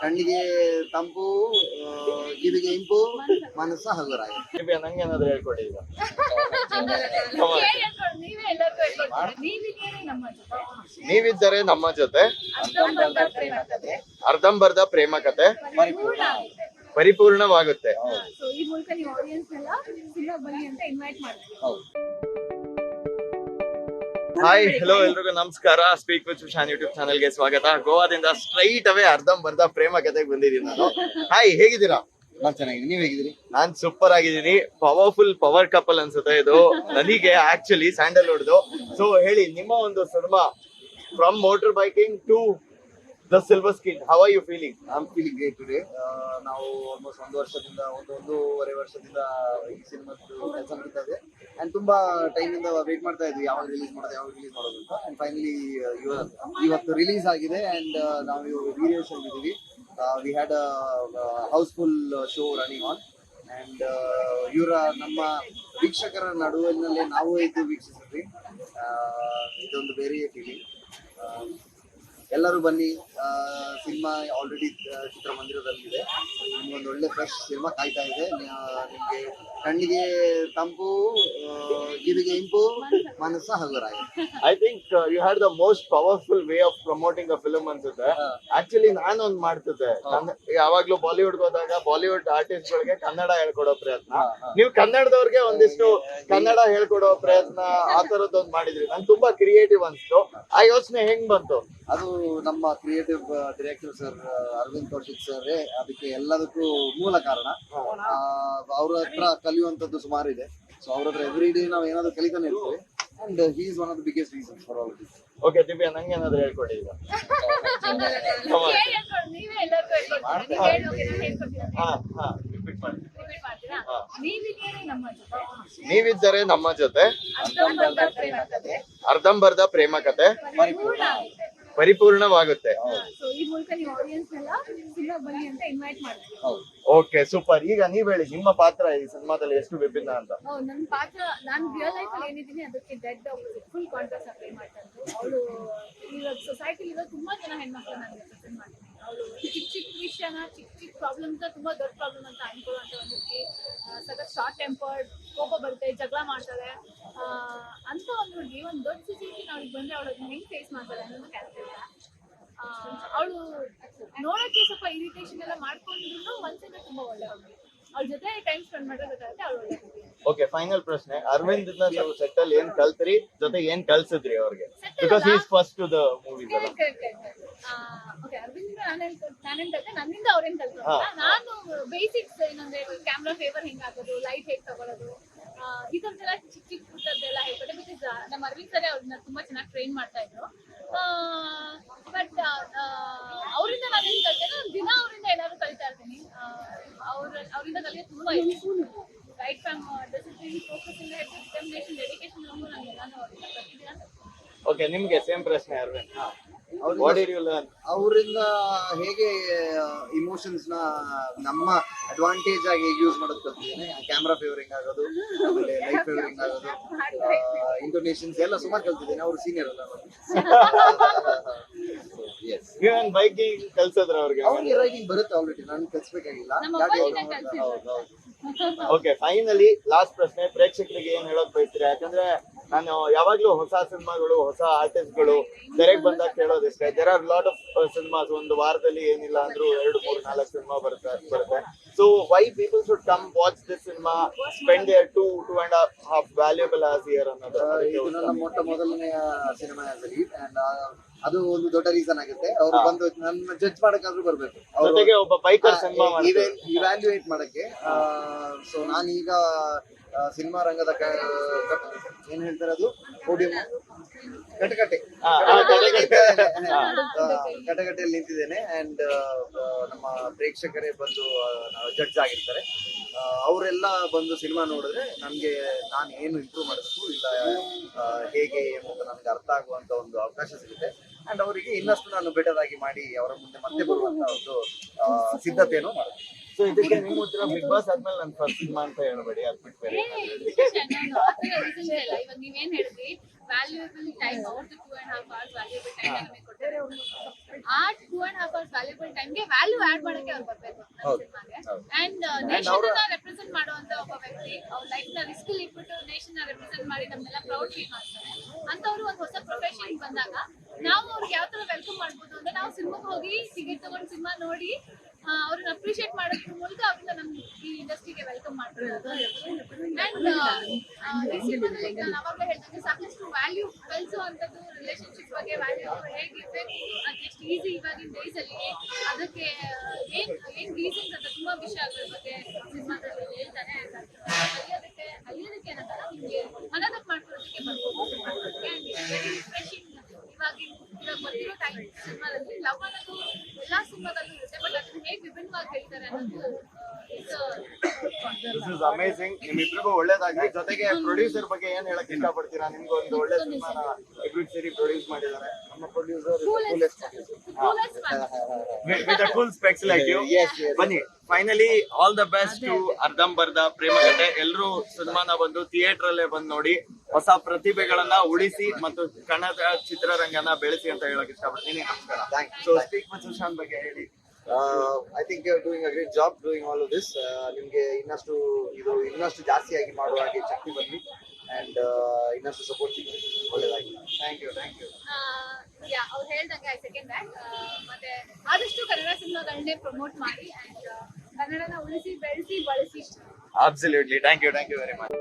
ಕಣ್ಣಿಗೆ ತಂಪು ಕಿವಿಗೆ ಇಂಪು ಮನಸ್ಸ ಹಗುರ ನಂಗೆ ಏನಾದ್ರು ಹೇಳ್ಕೊಡಿ ಈಗ. ನೀವಿದ್ದೀರಿ ನಮ್ಮ ಜೊತೆ. ನೀವಿದ್ದರೆ ನಮ್ಮ ಜೊತೆ. ಅರ್ಧಂಬರ್ಧ ಪ್ರೇಮ ಕಥೆ ಅರ್ಧಂಬರ್ಧ ಪ್ರೇಮ ಕತೆ. ಪರಿಪೂರ್ಣವಾಗುತ್ತೆ. ಹೌದು. ಪರಿಪೂರ್ಣವಾಗುತ್ತೆ ಹಾಯ್ ಹಲೋ ಎಲ್ರಿಗೂ ನಮಸ್ಕಾರ. ಸ್ಪೀಕ್ ವಿತ್ ಶಾನ್ ಯೂಟ್ಯೂಬ್ ಚಾನಲ್ಗೆ ಸ್ವಾಗತ. ಗೋವಾದಿಂದ ಸ್ಟ್ರೈಟ್ ಅವೇ ಅರ್ಧಂಬರ್ಧ ಪ್ರೇಮ ಕತೆಗೆ ಬಂದಿದ್ದೀನಿ ನಾನು. ಹಾಯ್ ಹೇಗಿದ್ದೀರಾ? ನಾನ್ ಚೆನ್ನಾಗಿದ್ದೀನಿ. ನೀವ್ ಹೇಗಿದ್ದೀರಿ? ನಾನ್ ಸೂಪರ್ ಆಗಿದ್ದೀನಿ. ಪವರ್ಫುಲ್ ಪವರ್ ಕಪಲ್ ಅನ್ಸುತ್ತೆ ಇದು. ನನಗೆ ಆಕ್ಚುಲಿ ಸ್ಯಾಂಡಲ್ ಹೊಡೆದು. ಸೊ ಹೇಳಿ ನಿಮ್ಮ ಒಂದು cinema from motor biking to the silver screen how are you feeling I feeling great today ನಾವು ಆಲ್ಮೋಸ್ಟ್ ಒಂದು ವರ್ಷದಿಂದ ಒಂದು ಒಂದೂವರೆ ವರ್ಷದಿಂದ ಈ ಸಿನಿಮಾ ಕೆಲಸ ನಡೀತಾ ಇದೆ. ಅಂಡ್ ತುಂಬಾ ಟೈಮ್ ಇಂದ ವೇಟ್ ಮಾಡ್ತಾ ಇದ್ವಿ ಯಾವಾಗ ರಿಲೀಸ್ ಮಾಡೋದು ಯಾವಾಗ ರಿಲೀಸ್ ಮಾಡೋದು ಅಂತ. ಅಂಡ್ ಫೈನಲಿ ಇವತ್ತು ರಿಲೀಸ್ ಆಗಿದೆ ಅಂಡ್ ನಾವು ವೀಡಿಯೋಸ್ ಇದ್ದೀವಿ we had housefull show running on and ಇವರ ನಮ್ಮ ವೀಕ್ಷಕರ ನಡುವಿನಲ್ಲಿ ನಾವು ಇದ್ದು ವೀಕ್ಷಿಸಿದ್ವಿ. ಆ, ಇದೊಂದು ಬೇರೆ ಫೀಲಿಂಗ್ ಎಲ್ಲರೂ ಬನ್ನಿ. ಸಿನಿಮಾ ಆಲ್ರೆಡಿ ಚಿತ್ರಮಂದಿರದಲ್ಲಿದೆ. ನಿಮ್ಗೊಂದು ಒಳ್ಳೆ ಫ್ರೆಶ್ ಸಿನಿಮಾ ಕಾಯ್ತಾ ಇದೆ. ನಿಮ್ಗೆ ಕಣ್ಣಿಗೆ ತಂಪು ಕಿವಿಗೆ ಇಂಪು ಮನಸ್ಸ ಹಗುರಾಯ I think you had the most powerful way of promoting a film ಅನ್ಸುತ್ತೆ. ಆಕ್ಚುಲಿ ನಾನೊಂದ್ ಮಾಡ್ತಿದ್ದೆ. ಯಾವಾಗ್ಲೂ ಬಾಲಿವುಡ್ ಹೋದಾಗ ಬಾಲಿವುಡ್ ಆರ್ಟಿಸ್ಟ್ ಗಳಿಗೆ ಕನ್ನಡ ಹೇಳ್ಕೊಡೋ ಪ್ರಯತ್ನ. ನೀವು ಕನ್ನಡದವ್ರಿಗೆ ಒಂದಿಷ್ಟು ಕನ್ನಡ ಹೇಳ್ಕೊಡೋ ಪ್ರಯತ್ನ ಆ ತರದ್ದೊಂದು ಮಾಡಿದ್ರಿ. ನಂಗೆ ತುಂಬಾ ಕ್ರಿಯೇಟಿವ್ ಅನ್ಸ್ತು. ಆ ಯೋಚನೆ ಹೆಂಗ್ ಬಂತು? ಅದು ನಮ್ಮ creative director sir Arvind Kaushik sir ಅದಕ್ಕೆ ಎಲ್ಲದಕ್ಕೂ ಮೂಲ ಕಾರಣ. ಅವ್ರ ಹತ್ರ ಕಲಿಯುವಂತದ್ದು ಸುಮಾರು ಇದೆ ಸೊ ಅವ್ರ ಹತ್ರ ಎವ್ರಿ ಡೇ ನಾವು ಏನಾದ್ರು ಕಲಿತಾನೆ ಇರ್ತೀವಿ. And he is one of the biggest reason for all this okay Divya ನಂಗೆ ಏನಾದ್ರು ಹೇಳ್ಕೊಡಿ ಈಗ. ಹಾ on. ನೀವಿದ್ದೀರಿ ನಮ್ಮ ಜೊತೆ ನೀವಿದ್ದರೆ ನಮ್ಮ ಜೊತೆ. ಅರ್ಧಂಬರ್ಧ ಪ್ರೇಮ ಕತೆ. ಪರಿಪೂರ್ಣ ಆಗುತ್ತೆ ಪರಿಪೂರ್ಣವಾಗುತ್ತೆ. ಸೊ ಈ ಮೂಲಕ ನೀವು ಆಡಿಯನ್ಸ್ ನೆಲ್ಲ ಸಿನಿಮಾ ಬನ್ನಿ ಅಂತ ಇನ್ವೈಟ್ ಮಾಡ್ತೀವಿ ಹೌದು. Okay super. ಈಗ ನೀವ್ ಹೇಳಿ ನಿಮ್ಮ ಪಾತ್ರ ಈ ಸಿನಿಮಾದಲ್ಲಿ ಎಷ್ಟು ವಿಭಿನ್ನ ಅಂತ? ಹೌದು ನನ್ನ ಪಾತ್ರ ನಾನು ರಿಯಲ್ ಲೈಫ್ ಅಲ್ಲಿ ಏನಿದ್ದೀನಿ ಅದಕ್ಕೆ ಡೆಡ್ ಫುಲ್ ಕಾಂಟ್ರಾಸ್ಟ್ ಅಪ್ಲೈ ಮಾಡ್ತಾ ಅವಳು ಇವಾಗ ಸೊಸೈಟಿ ಇರೋ ತುಂಬಾ ಜನ ಹೆಣ್ಮಕ್ಳು ನಾನು ರೆಪ್ರೆಸೆಂಟ್ ಅವಳು ಚಿಕ್ಕ ಚಿಕ್ಕ ವಿಷಯನ ಚಿಕ್ಕ ಚಿಕ್ಕ ಪ್ರಾಬ್ಲಮ್ಸ್ ತುಂಬಾ ದೊಡ್ಡ ಪ್ರಾಬ್ಲಮ್ ಅಂತ ಅನ್ಕೊಳ್ಳುವಂತ ಒಂದು ಹುಡುಗಿ ಸಖತ್ ಶಾರ್ಟ್ ಟೆಂಪರ್ಡ್ ಕೋಪ ಬರುತ್ತೆ ಜಗಳ ಮಾಡ್ತಾರೆ. ಅಂತ ಒಂದು ಹುಡುಗಿ ಒಂದು ದೊಡ್ಡ ಸಿಚುವೇಶನ್ ಅವಳಿಗೆ ಬಂದ್ರೆ ಅವಳು ಅದನ್ನ ಹೆಂಗ್ ಫೇಸ್ ಮಾಡ್ತಾರೆ ಅನ್ನೋದು ಕ್ಯಾರೆಕ್ಟರ್ ಅವಳು ನೋಡಕ್ಕೆ ಸ್ವಲ್ಪ ಇರಿಟೇಷನ್ ಎಲ್ಲ ಮಾಡ್ಕೊಂಡ್ರು ಮನ್ಸಿಂದ ತುಂಬಾ ಒಳ್ಳೆ ಹುಡುಗಿ ಅವ್ಳ ಜೊತೆ ಟೈಮ್ ಸ್ಪೆಂಡ್ ಮಾಡಿದ್ರೆ ಗೊತ್ತಾಗುತ್ತೆ ಅವಳು ಒಳ್ಳೆ ಹುಡುಗಿ ಓಕೆ ಫೈನಲ್ ಪ್ರಶ್ನೆ. ಅರವಿಂದ್ ನೀವು ಸೆಟ್ ಅಲ್ಲಿ ಏನ್ ಕಲ್ತ್ರಿ? ಜೊತೆ ಏನ್ ಕಲ್ಸಿದ್ರಿ ಅವ್ರಿಗೆ? Because? Is first to the movies ಆ, ಓಕೆ ಅರವಿಂದ್ ನಾನೇನ್ ನಾನೇನ್ ಕಲ್ತೆ ನನ್ನಿಂದ ಅವ್ರೇನ್ ಕಲ್ತು ನಾನು ಬೇಸಿಕ್ಸ್ ಏನಂದ್ರೆ ಕ್ಯಾಮ್ರಾ ಫೇವರ್ ಹೆಂಗ್ ಹಾಕೋದು ಲೈಟ್ ಹೇಗ್ ತಗೊಳ್ಳೋದು ಈ ಥರದ್ದೆಲ್ಲ ಚಿಕ್ಕ ಚಿಕ್ಕ ಪುಟ್ಟದ್ದೆಲ್ಲ ಹೇಳ್ಕೊಟ್ಟೆ ಬಿಕಾಸ್ ನಮ್ಮ ಅರವಿಂದ್ ಸರಿ ಅವ್ರನ್ನ ತುಂಬಾ ಚೆನ್ನಾಗಿ ಟ್ರೈನ್ ಮಾಡ್ತಾ ಇದ್ರು. ಬಟ್ ಅವರಿಂದ ನಾನೇನ್ ಕಲ್ತೆ ನಾನು ದಿನ ಅವರಿಂದ ಏನಾದ್ರು ಕಲಿತಾ ಇರ್ತೀನಿ. ಅವ್ರ ಅವರಿಂದ ಕಲಿಯೋದು ತುಂಬಾ ರೈಟ್ ಫ್ರಮ್ ಡಿಸಿಪ್ಲಿನ್ ಫೋಕಸ್ ಇಂದ ಡೆಡಿಕೇಶನ್ ನಾನು ಎಲ್ಲಾನು ಅವ್ರಿಂದ ಅಂತ ಓಕೆ ನಿಮ್ಗೆ ಸೇಮ್ ಪ್ರಶ್ನೆ ಅರವಿಂದ್. ಲರ್ನ್ ಅವರಿಂದ ಹೇಗೆ ಇಮೋಷನ್ಸ್ನ ನಮ್ಮ ಅಡ್ವಾಂಟೇಜ್ ಆಗಿ ಯೂಸ್ ಮಾಡೋದು ಕಲ್ತಿದ್ದೇನೆ ಕ್ಯಾಮ್ರಾ ಫೇವರಿಂಗ್ ಆಗೋದು ಆಮೇಲೆ ಲೈಟ್ ಫೇವರಿಂಗ್ ಆಗೋದು ಇಂಟೋನೇಷನ್ಸ್ ಎಲ್ಲ ಸುಮಾರು ಕಲ್ತಿದ್ದೇನೆ. ಅವರು ಸೀನಿಯರ್ ಅಲ್ಲ ಎಸ್ ನೀವೇನ್ ಬೈಕಿಂಗ್ ಕಲ್ಸಿದ್ರ ಅವ್ರಿಗೆ. ಅವ್ರಿಗೆ ರೈಡಿಂಗ್ ಬರುತ್ತೆ ಆಲ್ರೆಡಿ ನಾನು ಕಲ್ಸ್ಬೇಕಾಗಿಲ್ಲ. ಓಕೆ ಫೈನಲಿ ಲಾಸ್ಟ್ ಪ್ರಶ್ನೆ. ಪ್ರೇಕ್ಷಕರಿಗೆ ಏನ್ ಹೇಳೋಕ್ ಬಯಸ್ತೀರಾ? ಯಾಕಂದ್ರೆ ನಾನು ಯಾವಾಗ್ಲೂ ಹೊಸ ಸಿನಿಮಾಗಳು ಹೊಸ ಆರ್ಟಿಸ್ಟ್ಗಳು ತೆರೆಗೆ ಬಂದಾಗ ಕೇಳೋದಿಷ್ಟೇ. There are lot of cinemas ಒಂದು ವಾರದಲ್ಲಿ ಏನಿಲ್ಲ ಅಂದ್ರೂ ಎರಡು ಮೂರು ನಾಲ್ಕು ಸಿನಿಮಾ ಬರುತ್ತೆ. ಬರುತ್ತೆ so why people should come watch this cinema spend two two and half valuable as year ಅನ್ನೋದು ಇದು ಮೊಟ್ಟ ಮೊದಲನೆಯ ಸಿನಿಮಾ ಅಂಡ್ ಅದು ಒಂದು ದೊಡ್ಡ ರೀಸನ್ ಆಗುತ್ತೆ. ಅವ್ರು ಬಂದು ನನ್ನ ಜಡ್ಜ್ ಮಾಡಕ್ಕಾದ್ರೂ ಬರ್ಬೇಕು. ಅವ್ರಿಗೆ ಜೊತೆಗೆ ಒಬ್ಬ ಬೈಕರ್ ಇವ್ಯಾಲ್ಯೂಯೇಟ್ ಮಾಡಕ್ಕೆ. ಸೊ ನಾನೀಗ ಸಿನಿಮಾ ರಂಗದ ಏನ್ ಹೇಳ್ತಾರೆ ಅದು? ಪೋಡಿಯಂ. ಕಟಕಟೆ. ಕಟಕಟೆಯಲ್ಲಿ ನಿಂತಿದ್ದೇನೆ. ಅಂಡ್ ನಮ್ಮ ಪ್ರೇಕ್ಷಕರೇ ಬಂದು ಜಡ್ಜ್ ಆಗಿರ್ತಾರೆ. ಅವರೆಲ್ಲ ಬಂದು ಸಿನಿಮಾ ನೋಡಿದ್ರೆ ನನ್ಗೆ ನಾನು ಏನು ಇಂಪ್ರೂವ್ ಮಾಡಬೇಕು ಇಲ್ಲ ಹೇಗೆ ಎಂಬುದು ನನಗೆ ಅರ್ಥ ಆಗುವಂತ ಒಂದು ಅವಕಾಶ ಸಿಗುತ್ತೆ. ಅಂಡ್ ಅವರಿಗೆ ಇನ್ನಷ್ಟು ನಾನು ಬೆಟರ್ ಆಗಿ ಮಾಡಿ ಅವರ ಮುಂದೆ ಮತ್ತೆ ಬರುವಂತ ಒಂದು ಸಿದ್ಧತೆಯನ್ನು ಮಾಡ್ತೀನಿ. ಸೊ ಇದಕ್ಕೆ ನಿಮ್ಮ ಉತ್ತರ ಬಿಗ್ ಬಾಸ್ ಆದ್ಮೇಲೆ ನನ್ ಫಸ್ಟ್ ಸಿನಿಮಾ ಅಂತ ಹೇಳಬೇಡಿ ಅದ್ ಬಿಟ್ಟು ಬೇರೆ. ಇವಾಗ ನೀವೇನ್ ಹೇಳಿದ್ರಿ ವ್ಯಾಲ್ಯೂಯಬಲ್ ಟೈಮ್ ಅವ್ರದ್ದು two and half hours valuable time ನಮಗೆ ಕೊಟ್ಟಿದ್ದಾರೆ ಆ two and half hours valuable ಟೈಮ್ಗೆ ವ್ಯಾಲ್ಯೂ ಆಡ್ ಮಾಡಕ್ಕೆ ಅವ್ರು ಬರ್ಬೇಕು ಸಿನಿಮಾಗೆ. ಅಂಡ್ ನೇಷನಲ್ನ ರೆಪ್ರೆಸೆಂಟ್ ಮಾಡುವಂತ ಒಬ್ಬ ವ್ಯಕ್ತಿ ಅವ್ರ ಲೈಫ್ನ ರಿಸ್ಕ್ ಇಟ್ಬಿಟ್ಟು ನೇಷನ್ನ ರೆಪ್ರೆಸೆಂಟ್ ಮಾಡಿ ನಮ್ಮೆಲ್ಲ ಪ್ರೌಡ್ ಫೀಲ್ ಮಾಡ್ತಾರೆ. ಅಂತವ್ರು ಒಂದು ಹೊಸ ಪ್ರೊಫೆಷನ್ ಬಂದಾಗ ನಾವು ಅವ್ರಿಗೆ ಯಾವ ತರ ವೆಲ್ಕಮ್ ಮಾಡ್ಬೋದು ಅಂದ್ರೆ ನಾವು ಸಿನಿಮಾಗೆ ಹೋಗಿ ಟಿಕೆಟ್ ತಗೊಂಡು ಸಿನಿಮಾ ನೋಡಿ ಅವ್ರನ್ನ ಅಪ್ರಿಶಿಯೇಟ್ ಮಾಡೋದ್ರ ಮೂಲಕ ಅವ್ರನ್ನ ನಮ್ ಈ ಇಂಡಸ್ಟ್ರಿಗೆ ವೆಲ್ಕಮ್ ಮಾಡ್ತಾರೆ. ಅಂಡ್ ಈ ಸಾಕಷ್ಟು ವ್ಯಾಲ್ಯೂ ಕಲಿಸುವಂಥದ್ದು ರಿಲೇಶನ್ಶಿಪ್ ಬಗ್ಗೆ ವ್ಯಾಲ್ಯೂ ಹೇಗಿರ್ಬೇಕು ಅದೆಷ್ಟು ಈಸಿ ಇವಾಗಿನ ಡೇಸ್ ಅಲ್ಲಿ ಅದಕ್ಕೆ, ಏನ್ ಏನ್ ರೀಸನ್ಸ್ ಅಂತ ತುಂಬಾ ವಿಷಯಗಳ ಬಗ್ಗೆ ಸಿನಿಮಾದಲ್ಲಿ ಹೇಳ್ತಾನೆ ಅಲ್ಲಿಯೋದಕ್ಕೆ ಅಲ್ಲಿಯೋದಕ್ಕೆ ಏನಂತಾರ ನಿಮ್ಗೆ ಮನದಕ್ಕೆ ಮಾಡ್ಕೊಳ್ಳೋದಕ್ಕೆ ಬರ್ಬೋದು ಇವಾಗಿನ ಬರ್ತಿರೋ ಟೈಮ್ ಸಿನಿಮಾದಲ್ಲಿ ಲವ್ ಅನ್ನೋದು ಎಲ್ಲಾ ಸಿನಿಮಾದಲ್ಲೂ ಇರುತ್ತೆ ಬಟ್ ಅದನ್ನ ಹೇಗೆ ವಿಭಿನ್ನವಾಗಿ ಹೇಳ್ತಾರೆ ಅನ್ನೋದು ದಿಸ್ ಇಸ್ ಅಮೇಸಿಂಗ್ ನಿಮ್ಮಿಬ್ರಿಗೂ ಒಳ್ಳೇದಾಗ್ಲಿ. ಜೊತೆಗೆ ಪ್ರೊಡ್ಯೂಸರ್ ಬಗ್ಗೆ ಏನ್ ಹೇಳಕ್ ಇಷ್ಟಪಡ್ತೀರಾ? ನಿಮ್ಗೆ ಒಂದು ಒಳ್ಳೆ ಸಿನಿಮಾನ ಇಬ್ರು ಸೇರಿ ಪ್ರೊಡ್ಯೂಸ್ ಮಾಡಿದ್ದಾರೆ. ನಮ್ಮ producer cool specs like you. ಬನ್ನಿ. Finally all the best to ಅರ್ಧಂಬರ್ಧ ಪ್ರೇಮಕತೆ ಎಲ್ಲರೂ ಸಿನಿಮಾನ ಬಂದು ಥಿಯೇಟರ್ ಅಲ್ಲೇ ಬಂದು ನೋಡಿ. ಹೊಸ ಪ್ರತಿಭೆಗಳನ್ನ ಉಳಿಸಿ ಮತ್ತು ಕನ್ನಡ ಚಿತ್ರರಂಗನ ಬೆಳೆಸಿ ಅಂತ ಹೇಳಕ್ ಇಷ್ಟಪಡ್ತೀನಿ. ನಮಸ್ಕಾರ. ಸೊ ಸ್ಪೀಕ್ ವಿತ್ ಸುಶಾಂತ್ ಬಗ್ಗೆ ಹೇಳಿ. I think you are doing a great job doing all of this ನಿಮಗೆ ಇನ್ನಷ್ಟು ಇದು ಇನ್ನಷ್ಟು ಜಾಸ್ತಿಯಾಗಿ ಮಾಡುವ ಹಾಗೆ ಶಕ್ತಿ ಬರಲಿ ಅಂಡ್ ಇನ್ನಷ್ಟು ಸಪೋರ್ಟ್ ಸಿಗಲಿ. ಒಳ್ಳೆಯದಾಗಿ thank you thank you yeah ಅವ್ರು ಹೇಳ್ದಂಗೆ ಐ ಸೆಕೆಂಡ್ ಬ್ಯಾಕ್ ಮತ್ತೆ ಆದಷ್ಟು ಕನ್ನಡ ಸಿನಿಮಾಗಳನ್ನೇ ಪ್ರಮೋಟ್ ಮಾಡಿ ಅಂಡ್ ಕನ್ನಡನ ಉಳಿಸಿ ಬೆಳೆಸಿ ಬಳಸಿ. Absolutely thank you thank you very much